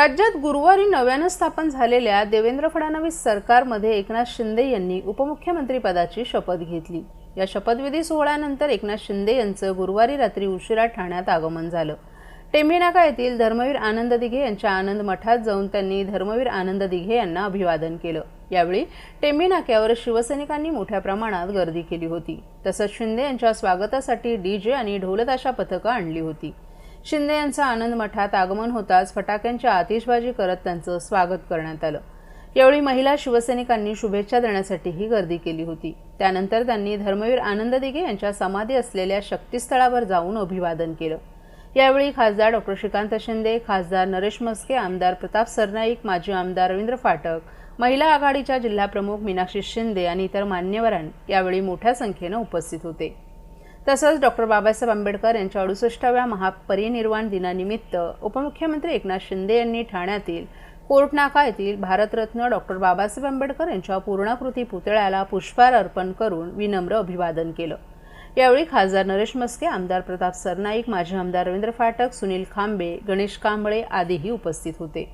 राज्यात गुरुवारी नव्यानं स्थापन झालेल्या देवेंद्र फडणवीस सरकारमध्ये एकनाथ शिंदे यांनी उपमुख्यमंत्रीपदाची शपथ घेतली. या शपथविधी सोहळ्यानंतर एकनाथ शिंदे यांचं गुरुवारी रात्री उशिरा ठाण्यात आगमन झालं. टेंभी नाका येथील धर्मवीर आनंद दिघे यांच्या आनंद मठात जाऊन त्यांनी धर्मवीर आनंद दिघे यांना अभिवादन केलं. यावेळी टेंभी नाक्यावर शिवसैनिकांनी मोठ्या प्रमाणात गर्दी केली होती. तसंच शिंदे यांच्या स्वागतासाठी डीजे आणि ढोलताशा पथकं आणली होती. शिंदे यांचं आनंद मठात आगमन होताच फटाक्यांची आतिषबाजी करत त्यांचं स्वागत करण्यात आलं. यावेळी महिला शिवसैनिकांनी शुभेच्छा देण्यासाठीही गर्दी केली होती. त्यानंतर त्यांनी धर्मवीर आनंद दिघे यांच्या समाधी असलेल्या शक्तीस्थळावर जाऊन अभिवादन केलं. यावेळी खासदार डॉक्टर श्रीकांत शिंदे खासदार नरेश मस्के आमदार प्रताप सरनाईक माजी आमदार रवींद्र फाटक महिला आघाडीच्या जिल्हाप्रमुख मीनाक्षी शिंदे आणि इतर मान्यवरांनी यावेळी मोठ्या संख्येनं उपस्थित होते. तसंच डॉक्टर बाबासाहेब आंबेडकर यांच्या अडुसष्टाव्या महापरिनिर्वाण दिनानिमित्त उपमुख्यमंत्री एकनाथ शिंदे यांनी ठाण्यातील कोर्टनाका येथील भारतरत्न डॉक्टर बाबासाहेब आंबेडकर यांच्या पूर्णाकृती पुतळ्याला पुष्पहार अर्पण करून विनम्र अभिवादन केलं. यावेळी खासदार नरेश मस्के आमदार प्रताप सरनाईक माजी आमदार रवींद्र फाटक सुनील खांबे गणेश कांबळे आदीही उपस्थित होते.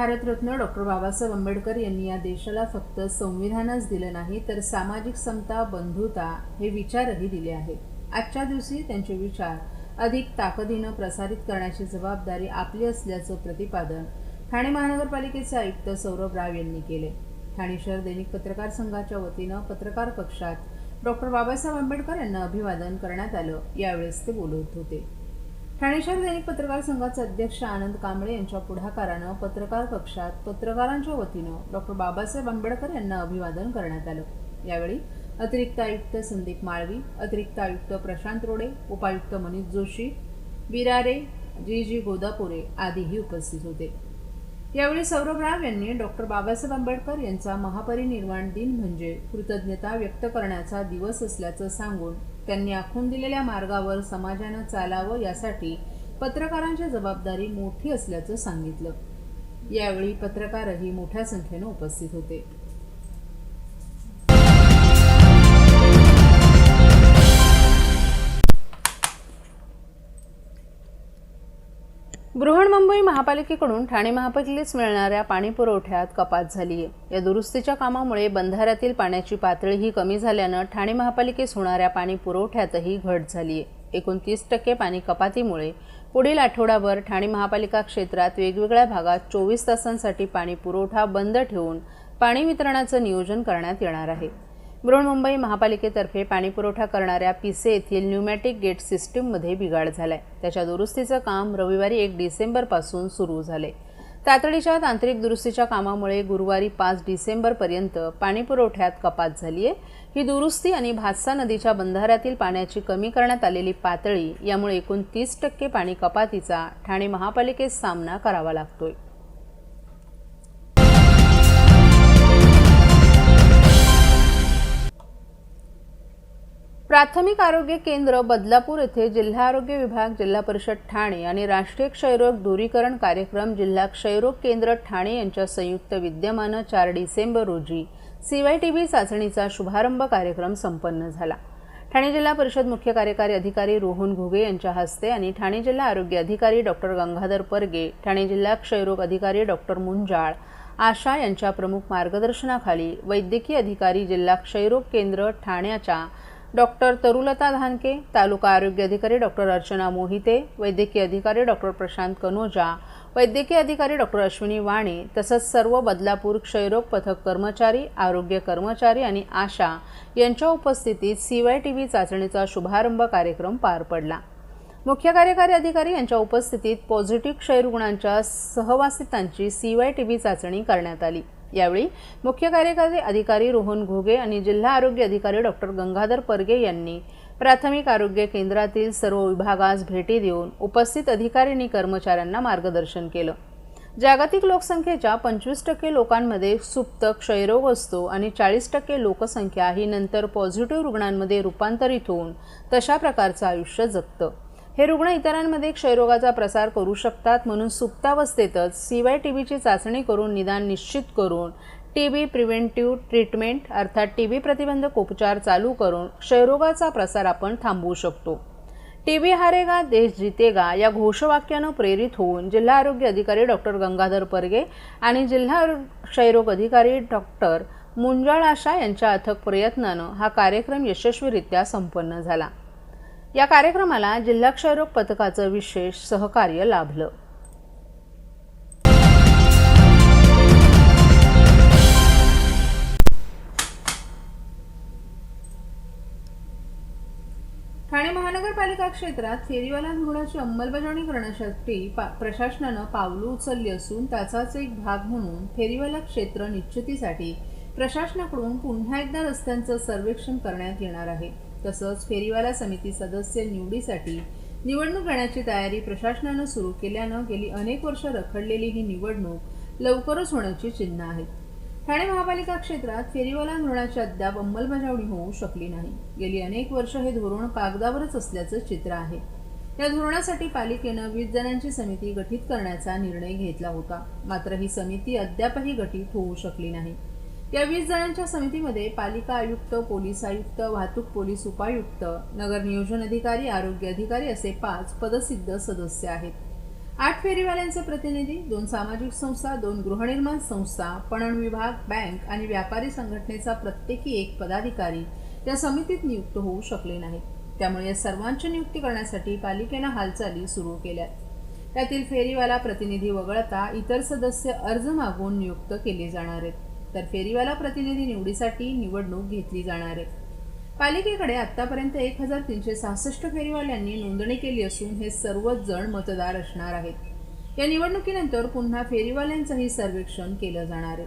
भारतरत्न डॉक्टर बाबासाहेब आंबेडकर यांनी या देशाला फक्त संविधानच दिलं नाही तर सामाजिक समता बंधुता हे विचारही दिले आहेत. आजच्या दिवशी त्यांचे विचार अधिक ताकदीनं प्रसारित करण्याची जबाबदारी आपली असल्याचं प्रतिपादन ठाणे महानगरपालिकेचे आयुक्त सौरभ राव यांनी केले. ठाणे शहर दैनिक पत्रकार संघाच्या वतीनं पत्रकार कक्षात डॉक्टर बाबासाहेब आंबेडकर यांना अभिवादन करण्यात आलं. यावेळेस ते बोलत होते. ठाणे शहर दैनिक पत्रकार संघाचे अध्यक्ष आनंद कांबळे यांच्या पुढाकारानं पत्रकार कक्षात पत्रकारांच्या वतीनं डॉक्टर बाबासाहेब आंबेडकर यांना अभिवादन करण्यात आलं. यावेळी अतिरिक्त आयुक्त संदीप माळवी अतिरिक्त आयुक्त प्रशांत रोडे उपायुक्त मनीष जोशी बिरारे जी जी गोदापुरे आदीही उपस्थित होते. यावेळी सौरभ राव यांनी डॉक्टर बाबासाहेब आंबेडकर यांचा महापरिनिर्वाण दिन म्हणजे कृतज्ञता व्यक्त करण्याचा दिवस असल्याचं सांगून त्यांनी आखून दिलेल्या मार्गावर समाजानं चालावं यासाठी पत्रकारांची जबाबदारी मोठी असल्याचं सांगितलं. यावेळी पत्रकारही मोठ्या संख्येनं उपस्थित होते. बृहन्मुंबई महापालिकेकडून ठाणे महापालिकेस मिळणाऱ्या पाणी पुरवठ्यात कपात झाली आहे या दुरुस्तीच्या कामामुळे बंधाऱ्यातील पाण्याची पातळीही कमी झाल्यानं ठाणे महापालिकेस होणाऱ्या पाणी पुरवठ्यातही घट झाली आहे एकोणतीस टक्के पाणी कपातीमुळे पुढील आठवडाभर ठाणे महापालिका क्षेत्रात वेगवेगळ्या भागात चोवीस तासांसाठी पाणी पुरवठा बंद ठेवून पाणी वितरणाचं नियोजन करण्यात येणार आहे. बृहन्मुंबई महापालिकेतर्फे पाणीपुरवठा करणाऱ्या पिसे येथील न्यूमॅटिक गेट सिस्टीममध्ये बिघाड झालाय. त्याच्या दुरुस्तीचं काम रविवारी एक डिसेंबरपासून सुरू झाले तातडीच्या तांत्रिक दुरुस्तीच्या कामामुळे गुरुवारी पाच डिसेंबरपर्यंत पाणीपुरवठ्यात कपात झाली आहे ही दुरुस्ती आणि भातसा नदीच्या बंधाऱ्यातील पाण्याची कमी करण्यात आलेली पातळी यामुळे एकूण तीस टक्के पाणी कपातीचा ठाणे महापालिकेस सामना करावा लागतोय. प्राथमिक आरोग्य केंद्र बदलापूर येथे जिल्हा आरोग्य विभाग जिल्हा परिषद ठाणे आणि राष्ट्रीय क्षयरोग दूरीकरण कार्यक्रम जिल्हा क्षयरोग केंद्र ठाणे यांच्या संयुक्त विद्यमानं चार डिसेंबर रोजी सीवाय टी व्ही चाचणीचा शुभारंभ कार्यक्रम संपन्न झाला. ठाणे जिल्हा परिषद मुख्य कार्यकारी अधिकारी रोहन घुगे यांच्या हस्ते आणि ठाणे जिल्हा आरोग्य अधिकारी डॉक्टर गंगाधर परगे ठाणे जिल्हा क्षयरोग अधिकारी डॉक्टर मुंजाळ आशा यांच्या प्रमुख मार्गदर्शनाखाली वैद्यकीय अधिकारी जिल्हा क्षयरोग केंद्र ठाण्याच्या डॉक्टर तरुलता धानके तालुका आरोग्य अधिकारी डॉक्टर अर्चना मोहिते वैद्यकीय अधिकारी डॉक्टर प्रशांत कनोजा वैद्यकीय अधिकारी डॉक्टर अश्विनी वाणे तसंच सर्व बदलापूर क्षयरोग पथक कर्मचारी आरोग्य कर्मचारी आणि आशा यांच्या उपस्थितीत सी वाय टी व्ही चाचणीचा शुभारंभ कार्यक्रम पार पडला. मुख्य कार्यकारी अधिकारी यांच्या उपस्थितीत पॉझिटिव्ह क्षयरुग्णांच्या सहवासितांची सी वाय टी व्ही चाचणी करण्यात आली. यावेळी मुख्य कार्यकारी अधिकारी रोहन घोगे आणि जिल्हा आरोग्य अधिकारी डॉक्टर गंगाधर परगे यांनी प्राथमिक आरोग्य केंद्रातील सर्व विभागास भेटी देऊन उपस्थित अधिकाऱ्यांनी कर्मचाऱ्यांना मार्गदर्शन केलं. जागतिक लोकसंख्येच्या पंचवीस टक्के लोकांमध्ये सुप्त क्षयरोग असतो आणि चाळीस टक्के लोकसंख्या ही नंतर पॉझिटिव्ह रुग्णांमध्ये रूपांतरित होऊन तशा प्रकारचं आयुष्य जगतं. हे रुग्ण इतरांमध्ये क्षयरोगाचा प्रसार करू शकतात म्हणून सुप्तावस्थेतच सी वाय टी बीची चाचणी करून निदान निश्चित करून टी बी प्रिव्हेंटिव्ह ट्रीटमेंट अर्थात टी बी प्रतिबंधक उपचार चालू करून क्षयरोगाचा प्रसार आपण थांबवू शकतो. टी बी हारेगा देश जितेगा या घोषवाक्यानं प्रेरित होऊन जिल्हा आरोग्य अधिकारी डॉक्टर गंगाधर परगे आणि जिल्हा क्षयरोग अधिकारी डॉक्टर मुंजाळ आशा यांच्या अथक प्रयत्नानं हा कार्यक्रम यशस्वीरित्या संपन्न झाला. या कार्यक्रमाला जिल्हा क्षयरोग पथकाचं विशेष सहकार्य लाभलं. ठाणे महानगरपालिका क्षेत्रात फेरीवाला धोरणाची अंमलबजावणी करण्यासाठी पा प्रशासनानं पावलं उचलली असून त्याचाच एक भाग म्हणून फेरीवाला क्षेत्र निश्चितीसाठी प्रशासनाकडून पुन्हा एकदा रस्त्यांचं सर्वेक्षण करण्यात येणार आहे. तसंच फेरीवाला समिती सदस्य निवडीसाठी निवडणूक घेण्याची तयारी प्रशासनानं सुरू केल्यानं गेली अनेक वर्ष रखडलेली ही निवडणूक लवकरच होण्याची चिन्ह आहेत. ठाणे महापालिका क्षेत्रात फेरीवाला धोरणाची अद्याप अंमलबजावणी होऊ शकली नाही. गेली अनेक वर्ष हे धोरण कागदावरच असल्याचं चित्र आहे. या धोरणासाठी पालिकेनं वीस जणांची समिती गठीत करण्याचा निर्णय घेतला होता. मात्र ही समिती अद्यापही गठीत होऊ शकली नाही. या वीस जणांच्या समितीमध्ये पालिका आयुक्त पोलीस आयुक्त वाहतूक पोलीस उपायुक्त नगर नियोजन अधिकारी आरोग्य अधिकारी असे पाच पदसिद्ध सदस्य आहेत. आठ फेरीवाल्यांचे प्रतिनिधी दोन सामाजिक संस्था दोन गृहनिर्माण संस्था पणन विभाग बँक आणि व्यापारी संघटनेचा प्रत्येकी एक पदाधिकारी या समितीत नियुक्त होऊ शकले नाहीत. त्यामुळे या सर्वांची नियुक्ती करण्यासाठी पालिकेनं हालचाली सुरू केल्या त्यातील फेरीवाला प्रतिनिधी वगळता इतर सदस्य अर्ज मागून नियुक्त केले जाणार आहेत. तर फेरीवाला प्रतिनिधी निवडीसाठी निवडणूक घेतली जाणार आहे. पालिकेकडे आतापर्यंत एक हजार तीनशे सहासष्ट फेरीवाल्यांनी नोंदणी केली असून हे सर्वच जण मतदार असणार आहेत. या निवडणुकीनंतर पुन्हा फेरीवाल्यांचंही सर्वेक्षण केलं जाणार आहे.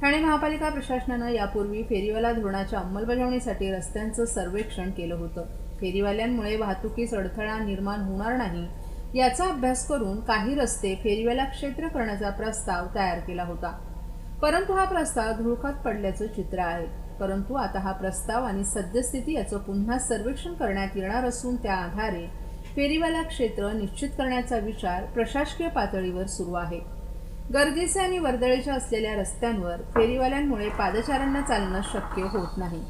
ठाणे महापालिका प्रशासनानं यापूर्वी फेरीवाला धोरणाच्या अंमलबजावणीसाठी रस्त्यांचं सर्वेक्षण केलं होतं. फेरीवाल्यांमुळे वाहतुकीस अडथळा निर्माण होणार नाही याचा अभ्यास करून काही रस्ते फेरीवाला क्षेत्र करण्याचा प्रस्ताव तयार केला होता. परंतु हा प्रस्ताव धुळखात पडल्याचं चित्र आहे. परंतु आता हा प्रस्ताव आणि सद्यस्थिती याचं पुन्हा सर्वेक्षण करण्यात येणार असून त्या आधारे फेरीवाला क्षेत्र निश्चित करण्याचा विचार प्रशासकीय पातळीवर सुरू आहे. गर्दीचे आणि वर्दळीच्या असलेल्या रस्त्यांवर फेरीवाल्यांमुळे पादचाऱ्यांना चालणं शक्य होत नाही.